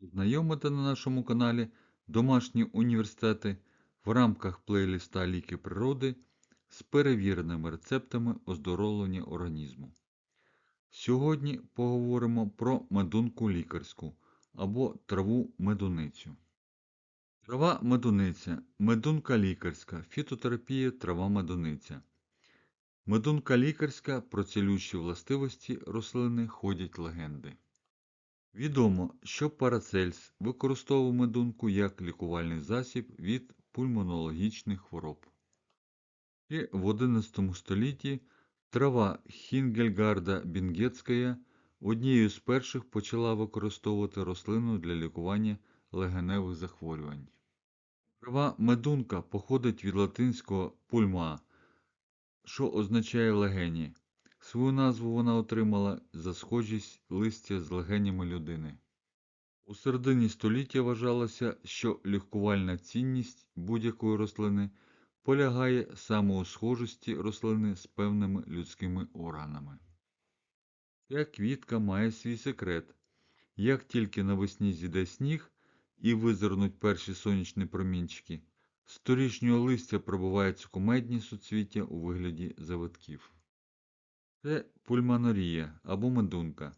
Знайомити на нашому каналі домашні університети в рамках плейлиста Ліки природи з перевіреними рецептами оздоровлення організму. Сьогодні поговоримо про медунку лікарську або траву медуницю. Трава медуниця, медунка лікарська, фітотерапія трава медуниця. Медунка лікарська про цілющі властивості рослини ходять легенди. Відомо, що Парацельс використовував медунку як лікувальний засіб від пульмонологічних хвороб. Ще в XI столітті трава Хінгельгарда Бінгетська однією з перших почала використовувати рослину для лікування легеневих захворювань. Трава медунка походить від латинського пульма, що означає легені. Свою назву вона отримала за схожість листя з легенями людини. У середині століття вважалося, що лікувальна цінність будь-якої рослини полягає саме у схожості рослини з певними людськими органами. Ця квітка має свій секрет. Як тільки навесні зійде сніг і визирнуть перші сонячні промінчики, з торішнього листя пробиваються кумедні суцвіття у вигляді завитків. Це пульмонарія або медунка.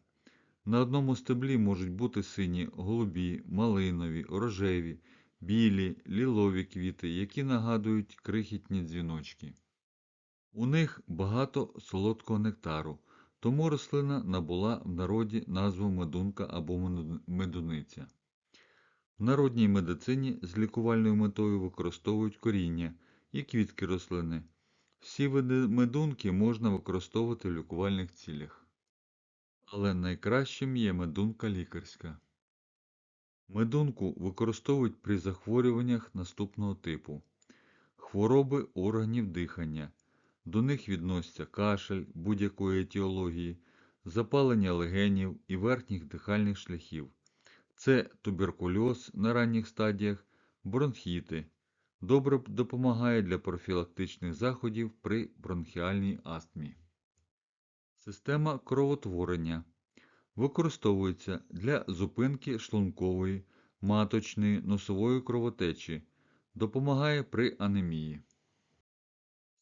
На одному стеблі можуть бути сині, голубі, малинові, рожеві, білі, лілові квіти, які нагадують крихітні дзвіночки. У них багато солодкого нектару, тому рослина набула в народі назву медунка або медуниця. В народній медицині з лікувальною метою використовують коріння і квітки рослини. Всі види медунки можна використовувати в лікувальних цілях. Але найкращим є медунка лікарська. Медунку використовують при захворюваннях наступного типу: хвороби органів дихання. До них відносяться кашель будь-якої етіології, запалення легенів і верхніх дихальних шляхів. Це туберкульоз на ранніх стадіях, бронхіти. Добре допомагає для профілактичних заходів при бронхіальній астмі. Система кровотворення використовується для зупинки шлункової, маточної, носової кровотечі, допомагає при анемії.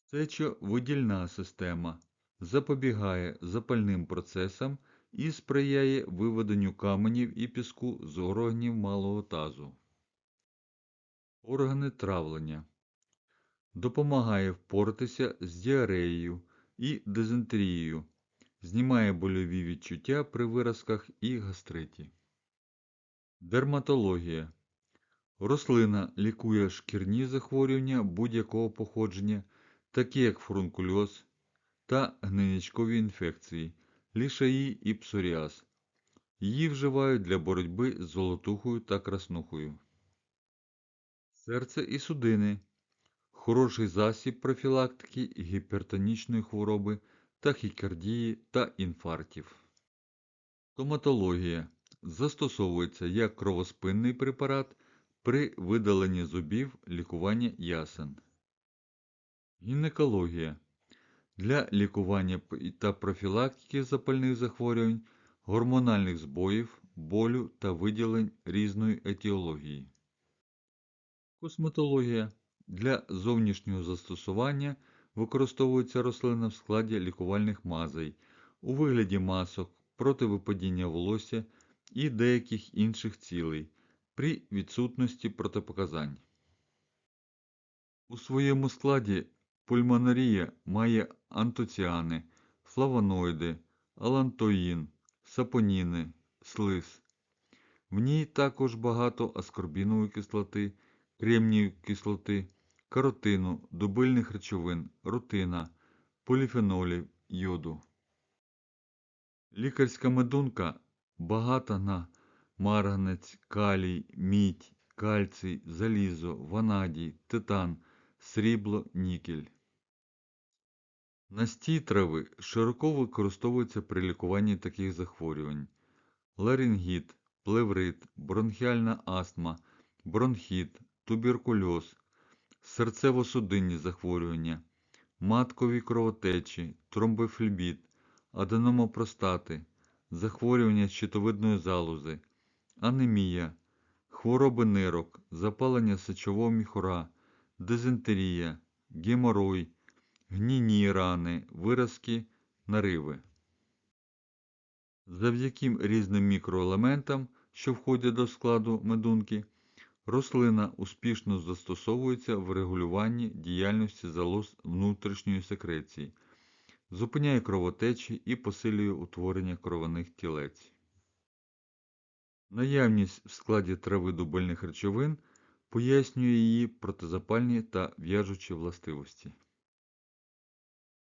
Сечовидільна система запобігає запальним процесам і сприяє виведенню каменів і піску з органів малого тазу. Органи травлення. Допомагає впоратися з діареєю і дизентерією. Знімає больові відчуття при виразках і гастриті. Дерматологія. Рослина лікує шкірні захворювання будь-якого походження, такі як фурункульоз та гнильничкові інфекції, лішаї і псоріаз. Її вживають для боротьби з золотухою та краснухою. Серце і судини хороший засіб профілактики гіпертонічної хвороби, тахікардії та інфарктів. Стоматологія застосовується як кровоспинний препарат при видаленні зубів лікування ясен. Гінекологія для лікування та профілактики запальних захворювань, гормональних збоїв, болю та виділень різної етіології. Косметологія для зовнішнього застосування використовується рослина в складі лікувальних мазей у вигляді масок проти випадіння волосся і деяких інших цілей при відсутності протипоказань. У своєму складі пульмонарія має антоціани, флавоноїди, алантоїн, сапоніни, слиз. В ній також багато аскорбінової кислоти, кремнієвої кислоти, каротину, дубильних речовин, рутина, поліфенолів, йоду. Лікарська медунка багата на марганець, калій, мідь, кальцій, залізо, ванадій, титан, срібло, нікель. Настій трави широко використовується при лікуванні таких захворювань: ларингіт, плеврит, бронхіальна астма, бронхіт, туберкульоз, серцево-судинні захворювання, маткові кровотечі, тромбофлебіт, аденома простати, захворювання щитовидної залози, анемія, хвороби нирок, запалення сечового міхура, дизентерія, геморой, гнійні рани, виразки, нариви. Завдяки різним мікроелементам, що входять до складу медунки, рослина успішно застосовується в регулюванні діяльності залоз внутрішньої секреції, зупиняє кровотечі і посилює утворення кровяних тілець. Наявність в складі трави дубильних речовин пояснює її протизапальні та в'яжучі властивості.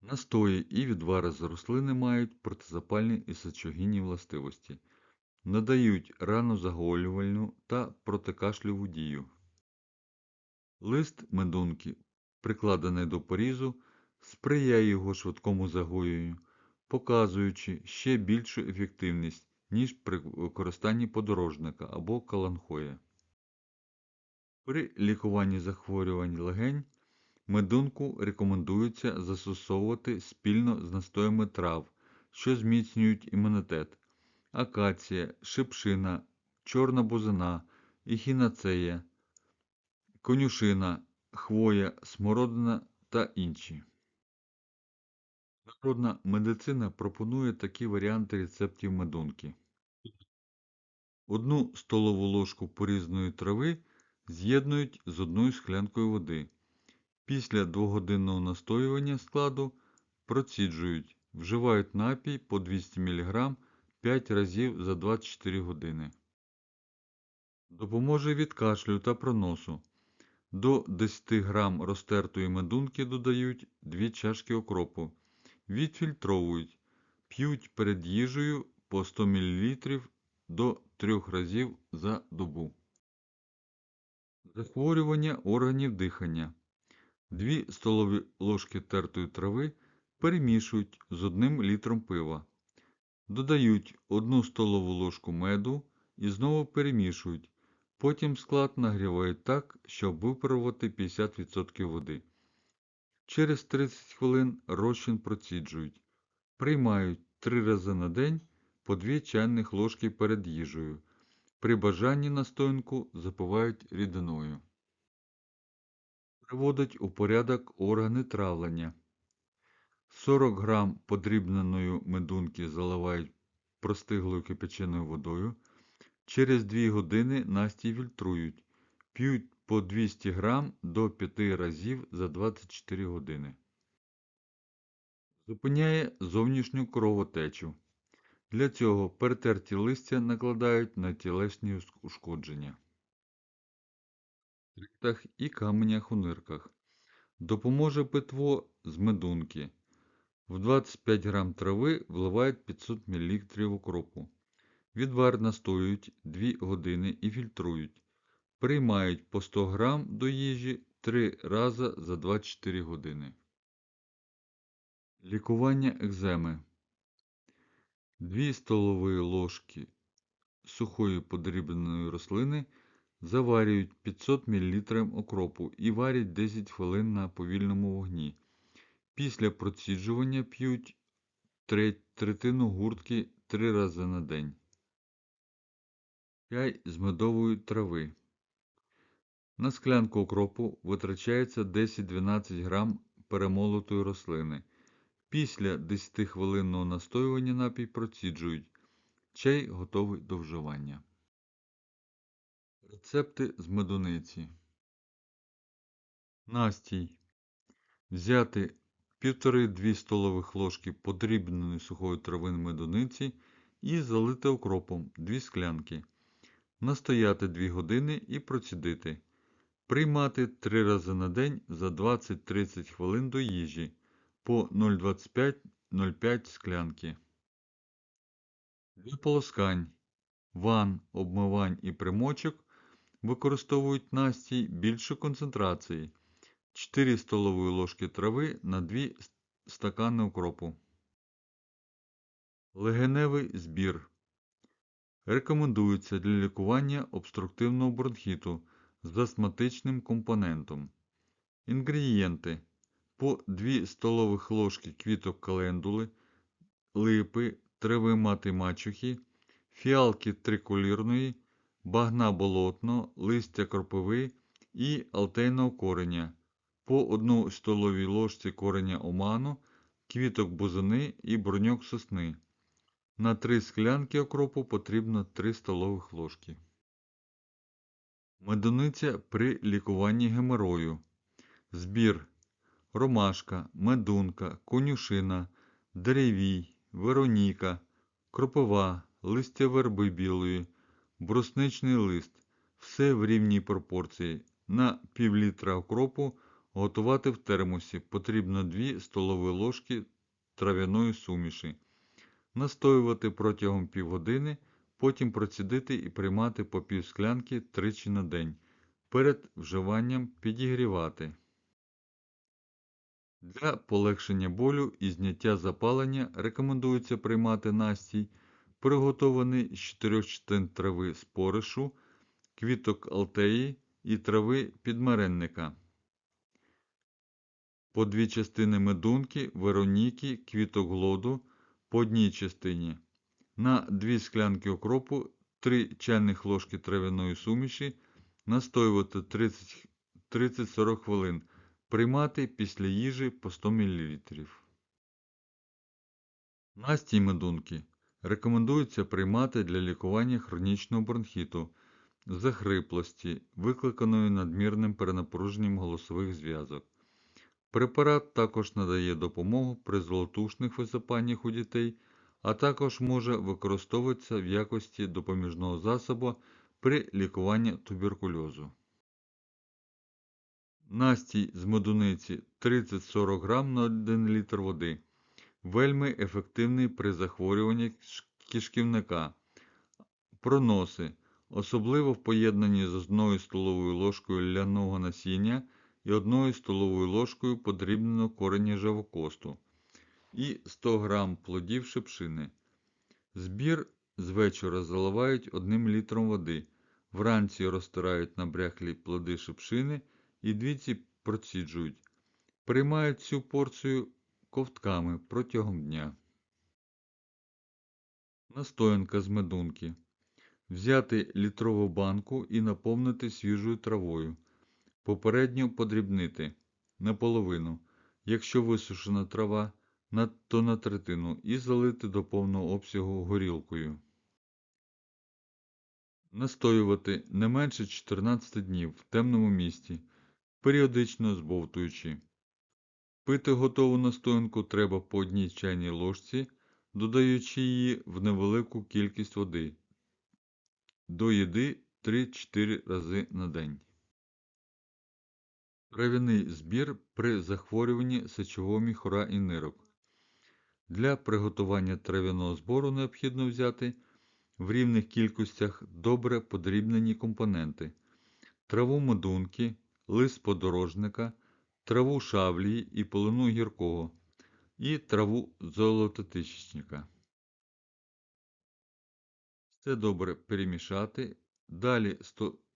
Настої і відвари з рослини мають протизапальні і сечогінні властивості, надають ранозагоювальну та протикашлюву дію. Лист медунки, прикладений до порізу, сприяє його швидкому загоєнню, показуючи ще більшу ефективність, ніж при використанні подорожника або каланхоя. При лікуванні захворювань легень медунку рекомендується застосовувати спільно з настоями трав, що зміцнюють імунітет акація, шипшина, чорна бузина, ехінацея, конюшина, хвоя, смородина та інші. Народна медицина пропонує такі варіанти рецептів медунки. Одну столову ложку порізної трави з'єднують з одною склянкою води. Після двогодинного настоювання складу проціджують, вживають напій по 200 мг 5 разів за 24 години. Допоможе від кашлю та проносу. До 10 г розтертої медунки додають 2 чашки окропу. Відфільтровують, п'ють перед їжею по 100 мл до 3 разів за добу. Захворювання органів дихання. 2 столові ложки тертої трави перемішують з 1 літром пива. Додають 1 столову ложку меду і знову перемішують. Потім склад нагрівають так, щоб випарувати 50% води. Через 30 хвилин розчин проціджують. Приймають 3 рази на день по 2 чайних ложки перед їжею. При бажанні настоянку запивають рідиною. Приводить у порядок органи травлення. 40 грам подрібненої медунки заливають простиглою кипяченою водою. Через 2 години настій фільтрують. П'ють по 200 грам до 5 разів за 24 години. Зупиняє зовнішню кровотечу. Для цього перетерті листя накладають на тілесні ушкодження. Триктах і каменях у нирках. Допоможе питво з медунки. В 25 грам трави вливають 500 мл укропу. Відвар настоюють 2 години і фільтрують. Приймають по 100 грам до їжі 3 рази за 24 години. Лікування екземи. 2 столові ложки сухої подрібненої рослини заварюють 500 мл окропу і варять 10 хвилин на повільному вогні. Після проціджування п'ють третину гуртки 3 рази на день. Чай з медової трави. На склянку окропу витрачається 10-12 грам перемолотої рослини. Після 10-хвилинного настоювання напій проціджують. Чай готовий до вживання. Рецепти з медуниці. Настій. Взяти 1,5-2 столових ложки подрібненої сухої травини медуниці і залити окропом 2 склянки. Настояти 2 години і процідити. Приймати 3 рази на день за 20-30 хвилин до їжі по 0,25-0,5 склянки. Для полоскань, ван, обмивань і примочок використовують настій більшої концентрації 4 столові ложки трави на 2 стакани укропу. Легеневий збір. Рекомендується для лікування обструктивного бронхіту з астматичним компонентом. Інгредієнти по 2 столових ложки квіток календули, липи, трави мати мачухи, фіалки триколірної, багна болотного, листя кропиви і алтейного кореня, по 1 столовій ложці кореня оману, квіток бузини і броньок сосни. На 3 склянки окропу потрібно 3 столових ложки. Медуниця при лікуванні геморою. Збір ромашка, медунка, конюшина, деревій, вероніка, кропива, листя верби білої, брусничний лист. Все в рівній пропорції. На пів літра окропу готувати в термосі потрібно 2 столові ложки трав'яної суміші. Настоювати протягом півгодини, потім процідити і приймати по пів тричі на день. Перед вживанням підігрівати. Для полегшення болю і зняття запалення рекомендується приймати настій, приготований з 4 частин трави споришу, квіток алтеї і трави підмаренника. По дві частини медунки, вероніки, квіток глоду по одній частині. На 2 склянки окропу 3 чайних ложки трав'яної суміші настоювати 30-40 хвилин. Приймати після їжі по 100 мл. Настій медунки рекомендується приймати для лікування хронічного бронхіту, захриплості, викликаної надмірним перенапруженням голосових зв'язок. Препарат також надає допомогу при золотушних висипаннях у дітей, а також може використовуватися в якості допоміжного засобу при лікуванні туберкульозу. Настій з медуниці 30-40 г на 1 літр води. Вельми ефективний при захворюванні кишківника. Проноси, особливо в поєднанні з 1 столовою ложкою ляного насіння і 1 столовою ложкою подрібненого кореня живокосту і 100 г плодів шипшини. Збір з вечора заливають 1 літром води. Вранці розтирають набряхлі плоди шипшини і двічі проціджують. Приймають цю порцію ковтками протягом дня. Настоянка з медунки. Взяти літрову банку і наповнити свіжою травою. Попередньо подрібнити наполовину. Якщо висушена трава, то на третину і залити до повного обсягу горілкою. Настоювати не менше 14 днів в темному місці, періодично збовтуючи. Пити готову настоянку треба по одній чайній ложці, додаючи її в невелику кількість води. До їди 3-4 рази на день. Трав'яний збір при захворюванні сечового міхура і нирок. Для приготування трав'яного збору необхідно взяти в рівних кількостях добре подрібнені компоненти, траву медунки, лист подорожника, траву шавлії і полину гіркого і траву золототисячника. Все добре перемішати. Далі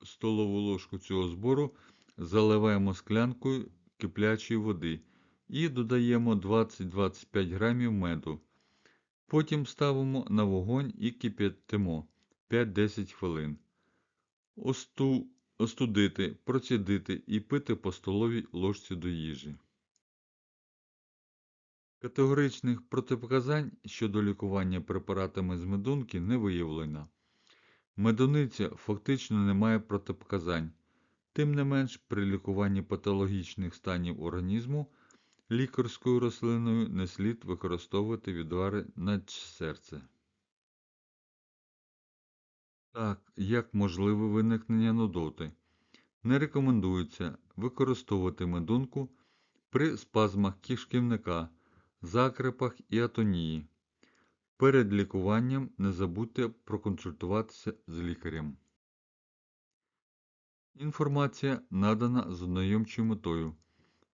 столову ложку цього збору заливаємо склянкою киплячої води і додаємо 20-25 грамів меду. Потім ставимо на вогонь і кип'ятимо 5-10 хвилин. Осту, остудити, процідити і пити по столовій ложці до їжі. Категоричних протипоказань щодо лікування препаратами з медунки не виявлено. Медуниця фактично не має протипоказань. Тим не менш, при лікуванні патологічних станів організму лікарською рослиною не слід використовувати відвари на серце. Так, як можливе виникнення нудоти. Не рекомендується використовувати медунку при спазмах кишківника, закрепах і атонії. Перед лікуванням не забудьте проконсультуватися з лікарем. Інформація надана з ознайомчою метою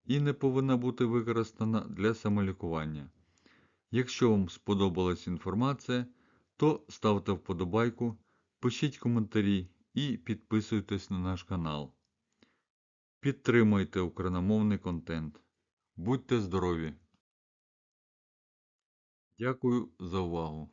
і не повинна бути використана для самолікування. Якщо вам сподобалась інформація, то ставте вподобайку, пишіть коментарі і підписуйтесь на наш канал. Підтримуйте україномовний контент. Будьте здорові! Дякую за увагу!